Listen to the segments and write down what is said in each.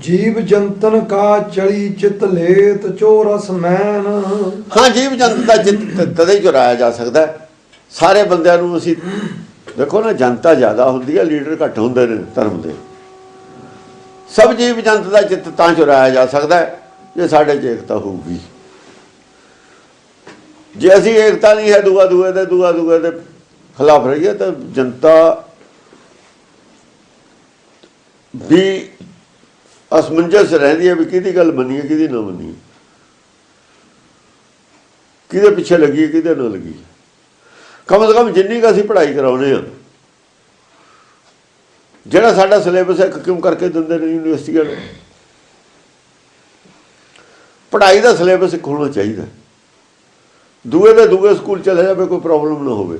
ਜੀਵ ਜੰਤਨ ਕਾ ਚਲੀ ਚਿਤ ਲੇਤ ਚੋਰਸ ਮੈਨ। ਹਾਂ, ਜੀਵ ਜੰਤ ਦਾ ਚਿੱਤ ਤਦੇ ਚੁਰਾਇਆ ਜਾ ਸਕਦਾ ਸਾਰੇ ਬੰਦਿਆਂ ਨੂੰ ਅਸੀਂ ਦੇਖੋ ਨਾ, ਜਨਤਾ ਜ਼ਿਆਦਾ ਹੁੰਦੀ ਹੈ, ਲੀਡਰ ਘੱਟ ਹੁੰਦੇ ਨੇ, ਧਰਮ ਦੇ। ਸਭ ਜੀਵ ਜੰਤ ਦਾ ਚਿੱਤ ਤਾਂ ਚੁਰਾਇਆ ਜਾ ਸਕਦਾ ਜੇ ਸਾਡੇ 'ਚ ਏਕਤਾ ਹੋਊਗੀ। ਜੇ ਅਸੀਂ ਏਕਤਾ ਨਹੀਂ ਹੈ ਦੂਆ ਦੂਏ ਦੇ ਦੂਆ ਦੂਏ ਦੇ ਖਿਲਾਫ ਰਹੀਏ ਤਾਂ ਜਨਤਾ ਵੀ ਅਸਮੰਜਸ ਰਹਿੰਦੀ ਹੈ ਵੀ ਕਿਹਦੀ ਗੱਲ ਮੰਨੀਏ ਕਿਹਦੀ ਨਾ ਮੰਨੀਏ ਕਿਹਦੇ ਪਿੱਛੇ ਲੱਗੀ ਕਿਹਦੇ ਨਾ ਲੱਗੀ ਕਮ ਸੇ ਕਮ ਜਿੰਨੀ ਕੁ ਅਸੀਂ ਪੜ੍ਹਾਈ ਕਰਾਉਨੇ ਆ ਜਿਹੜਾ ਸਾਡਾ ਸਿਲੇਬਸ ਹੈ ਕਿਉਂ ਕਰਕੇ ਦਿੰਦੇ ਨੇ ਯੂਨੀਵਰਸਿਟੀ ਨੂੰ ਪੜ੍ਹਾਈ ਦਾ ਸਿਲੇਬਸ ਇੱਕ ਹੋਣਾ ਚਾਹੀਦਾ ਦੂਏ ਦੇ ਦੂਏ ਸਕੂਲ ਚਲੇ ਜਾਵੇ, ਕੋਈ ਪ੍ਰੋਬਲਮ ਨਾ ਹੋਵੇ।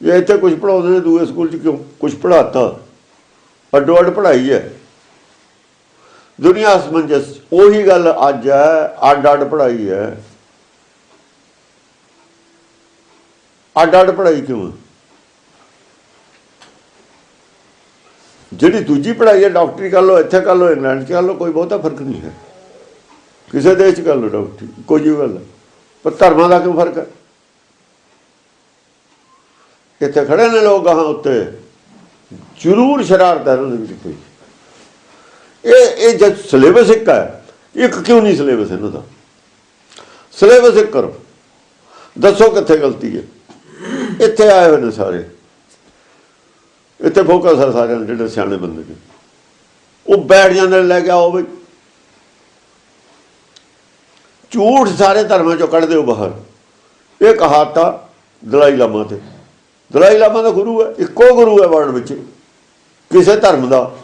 ਜੇ ਇੱਥੇ ਕੁਝ ਪੜਾਉਂਦੇ ਨੇ, ਦੂਏ ਸਕੂਲ 'ਚ ਕਿਉਂ ਕੁਝ ਪੜਾਤਾ ਅੱਡੋ ਅੱਡ ਪੜ੍ਹਾਈ ਹੈ। ਦੁਨੀਆ ਅਸਮੰਜਸ ਉਹੀ ਗੱਲ ਅੱਜ ਹੈ, ਅੱਡ ਅੱਡ ਪੜ੍ਹਾਈ ਹੈ। ਅੱਡ ਅੱਡ ਪੜ੍ਹਾਈ ਕਿਉਂ ਜਿਹੜੀ ਦੂਜੀ ਪੜ੍ਹਾਈ ਹੈ, ਡਾਕਟਰੀ ਕਰ ਲਓ, ਇੱਥੇ ਕਰ ਲਓ, ਇੰਗਲੈਂਡ 'ਚ ਕਰ ਲਓ, ਕੋਈ ਬਹੁਤਾ ਫ਼ਰਕ ਨਹੀਂ ਹੈ। ਕਿਸੇ ਦੇਸ਼ 'ਚ ਕਰ ਲਓ ਡਾਕਟਰੀ, ਕੋਈ ਜਿਹੀ ਗੱਲ ਹੈ। ਪਰ ਧਰਮਾਂ ਦਾ ਕਿਉਂ ਫ਼ਰਕ ਹੈ? ਇੱਥੇ ਖੜੇ ਨੇ ਲੋਕ ਗਾਹਾਂ ਉੱਤੇ। ਜ਼ਰੂਰ ਸ਼ਰਾਰਤ ਹੈ ਉਹਨਾਂ ਦੇ ਵਿੱਚ ਕੋਈ। ਇਹ ਇਹ ਜਦ ਸਿਲੇਬਸ ਇੱਕ ਹੈ, ਇੱਕ ਕਿਉਂ ਨਹੀਂ ਸਿਲੇਬਸ ਇਹਨਾਂ ਦਾ? ਸਿਲੇਬਸ ਇੱਕ ਕਰੋ। ਦੱਸੋ ਕਿੱਥੇ ਗਲਤੀ ਹੈ? ਇੱਥੇ ਆਏ ਹੋਏ ਨੇ ਸਾਰੇ। ਇੱਥੇ ਫੋਕਸ ਹੈ ਸਾਰਿਆਂ ਦੇ, ਜਿਹੜੇ ਸਿਆਣੇ ਬੰਦੇ ਨੇ। ਉਹ ਬੈਠ ਜਾਂਦੇ ਨੇ, ਲੈ ਕੇ ਆਓ ਬਈ। ਝੂਠ ਸਾਰੇ ਧਰਮਾਂ ਚੋਂ ਕੱਢ ਦਿਓ ਬਾਹਰ। ਇਹ ਕਹਾਤਾ ਦਲਾਈ ਲਾਮਾ ਤੇ। ਦਲਾਈ ਲਾਮਾ ਦਾ ਗੁਰੂ ਹੈ, ਇੱਕੋ ਗੁਰੂ ਹੈ ਵਰਲਡ ਵਿੱਚ। ਕਿਸੇ ਧਰਮ ਦਾ।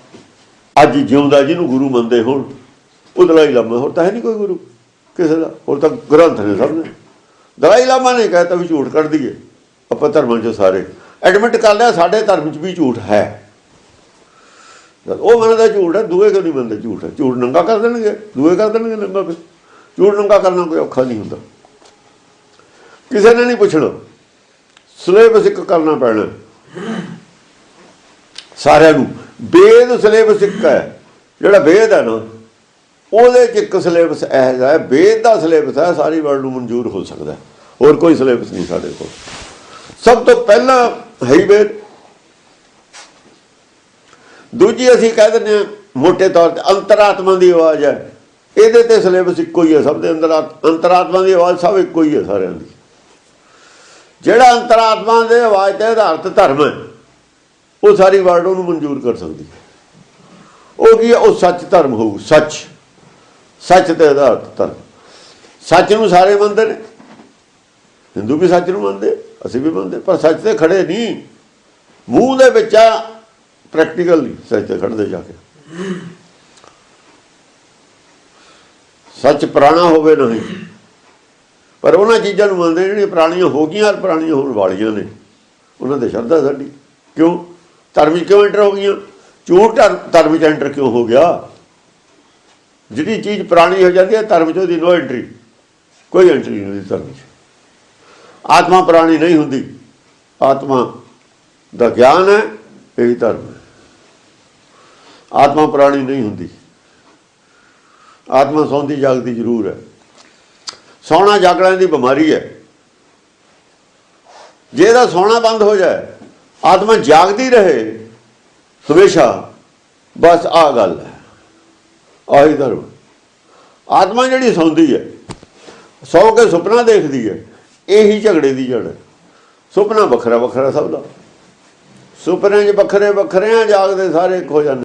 ਅੱਜ ਜਿਉਂਦਾ ਜਿਹਨੂੰ ਗੁਰੂ ਮੰਨਦੇ ਹੋਣ, ਉਹ ਦਲਾਈ ਲਾਮਾ, ਹੋਰ ਤਾਂ ਹੈ ਨਹੀਂ ਕੋਈ ਗੁਰੂ, ਕਿਸੇ ਦਾ, ਹੋਰ ਤਾਂ ਗ੍ਰੰਥ ਨੇ ਸਭ ਨੇ। ਦਲਾਈ ਲਾਮਾ ਨੇ ਕਹਿਤਾ ਵੀ ਝੂਠ ਕੱਢ ਦਈਏ, ਆਪਾਂ ਧਰਮਾਂ 'ਚ ਸਾਰੇ। ਐਡਮਿਟ ਕਰ ਲਿਆ, ਸਾਡੇ ਧਰਮ 'ਚ ਵੀ ਝੂਠ ਹੈ। ਉਹ ਮੰਨਦਾ ਝੂਠ ਹੈ, ਦੂਏ ਕਿਉਂ ਨਹੀਂ ਮੰਨਦੇ ਝੂਠ? ਹੈ ਝੂਠ ਨੰਗਾ ਕਰ ਦੇਣਗੇ, ਦੂਏ ਕਰ ਦੇਣਗੇ ਨੰਗਾ ਫਿਰ। ਝੂਠ ਨੰਗਾ ਕਰਨਾ ਕੋਈ ਔਖਾ ਨਹੀਂ ਹੁੰਦਾ। ਕਿਸੇ ਨੇ ਨਹੀਂ ਪੁੱਛਣਾ, ਸਿਲੇਬਸ ਇੱਕ ਕਰਨਾ ਪੈਣਾ। ਸਾਰਿਆਂ ਨੂੰ। ਵੇਦ ਸਿਲੇਬਸ ਇੱਕ ਹੈ। ਜਿਹੜਾ ਵੇਦ ਹੈ ਨਾ, ਉਹਦੇ ਚ ਇੱਕ ਸਿਲੇਬਸ ਇਹ ਜਿਹਾ ਹੈ। ਵੇਦ ਦਾ ਸਿਲੇਬਸ ਹੈ, ਸਾਰੀ ਵਰਲਡ ਨੂੰ ਮਨਜ਼ੂਰ ਹੋ ਸਕਦਾ ਹੋਰ ਕੋਈ ਸਿਲੇਬਸ ਨਹੀਂ ਸਾਡੇ ਕੋਲ। ਸਭ ਤੋਂ ਪਹਿਲਾਂ ਹੈ ਵੇਦ। ਦੂਜੀ ਅਸੀਂ ਕਹਿ ਦਿੰਦੇ ਹਾਂ ਮੋٹے ਤੌਰ ਤੇ ਅੰਤਰਾਤਮਾ ਦੀ ਆਵਾਜ਼ ਹੈ। ਇਹਦੇ ਤੇ ਸਿਲੇਬਸ ਇੱਕੋ ਹੀ ਹੈ ਸਭ ਦੇ ਅੰਦਰ। ਆਤ- ਅੰਤਰਾਤਮਾ ਦੀ ਆਵਾਜ਼ ਸਭ ਇੱਕੋ ਹੀ ਹੈ ਸਾਰਿਆਂ ਦੀ। ਜਿਹੜਾ ਅੰਤਰਾਤਮਾ ਦੇ ਆਵਾਜ਼ ਤੇ ਆਧਾਰਿਤ ਧਰਮ ਹੈ ਉਹ ਸਾਰੀ ਵਰਲਡ ਉਹਨੂੰ ਮਨਜ਼ੂਰ ਕਰ ਸਕਦੀ। ਹੈ ਉਹ ਕੀ ਹੈ? ਉਹ ਸੱਚ ਧਰਮ ਹੋਊ, ਸੱਚ। ਸੱਚ ਤੇ ਆਧਾਰਿਤ ਧਰਮ। ਸੱਚ ਨੂੰ ਸਾਰੇ ਮੰਨਦੇ ਨੇ। ਹਿੰਦੂ ਵੀ ਸੱਚ ਨੂੰ ਮੰਨਦੇ, ਅਸੀਂ ਵੀ ਮੰਨਦੇ, ਪਰ ਸੱਚ ਤੇ ਖੜੇ ਨਹੀਂ। ਮੂੰਹ ਦੇ ਵਿੱਚ ਆ ਪ੍ਰੈਕਟੀਕਲ ਨਹੀਂ, ਸੱਚ ਤੇ ਖੜਦੇ ਜਾ ਕੇ। ਸੱਚ ਪੁਰਾਣਾ ਹੋਵੇ ਨਹੀਂ ਪਰ ਉਹਨਾਂ ਚੀਜ਼ਾਂ ਨੂੰ ਮੰਨਦੇ ਜਿਹੜੀਆਂ ਪੁਰਾਣੀਆਂ ਹੋ ਗਈਆਂ ਔਰ ਪੁਰਾਣੀਆਂ ਹੋਣ ਵਾਲੀਆਂ ਨੇ। ਉਹਨਾਂ ਦੇ ਸ਼ਰਧਾ ਸਾਡੀ। ਕਿਉਂ? ਧਰਮ ਵਿੱਚ ਕਿਉਂ ਐਂਟਰ ਹੋ ਗਈਆਂ? ਝੂਠ ਧਰਮ 'ਚ ਐਂਟਰ ਕਿਉਂ ਹੋ ਗਿਆ? ਜਿਹੜੀ ਚੀਜ਼ ਪੁਰਾਣੀ ਹੋ ਜਾਂਦੀ ਹੈ, ਧਰਮ 'ਚ ਉਹਦੀ ਨੋ ਐਂਟਰੀ ਕੋਈ ਐਂਟਰੀ ਨਹੀਂ ਹੁੰਦੀ ਧਰਮ 'ਚ। ਆਤਮਾ ਪੁਰਾਣੀ ਨਹੀਂ ਹੁੰਦੀ। ਆਤਮਾ ਦਾ ਗਿਆਨ ਹੈ, ਇਹ ਧਰਮ ਹੈ। ਆਤਮਾ ਪੁਰਾਣੀ ਨਹੀਂ ਹੁੰਦੀ। ਆਤਮਾ ਸੌਂਦੀ, ਜਾਗਦੀ ਜ਼ਰੂਰ ਹੈ। ਸੌਣਾ ਜਾਗਣਾ ਦੀ ਬਿਮਾਰੀ ਹੈ। ਜੇ ਇਹਦਾ ਸੌਣਾ ਬੰਦ ਹੋ ਜਾਏ ਆਤਮਾ ਜਾਗਦੀ ਰਹੇ, ਹਮੇਸ਼ਾ ਬਸ ਆ ਗੱਲ ਹੈ, ਆਹੀ ਧਰਮ। ਆਤਮਾ ਜਿਹੜੀ ਸੌਂਦੀ ਹੈ, ਸੌ ਕੇ ਸੁਪਨਾ ਦੇਖਦੀ ਹੈ, ਇਹੀ ਝਗੜੇ ਦੀ ਜੜ ਸੁਪਨਾ ਵੱਖਰਾ ਵੱਖਰਾ ਸਭ ਦਾ। ਸੁਪਨੇ 'ਚ ਵੱਖਰੇ ਵੱਖਰੇ ਆ, ਜਾਗਦੇ ਸਾਰੇ ਇੱਕ ਹੋ ਜਾਂਦੇ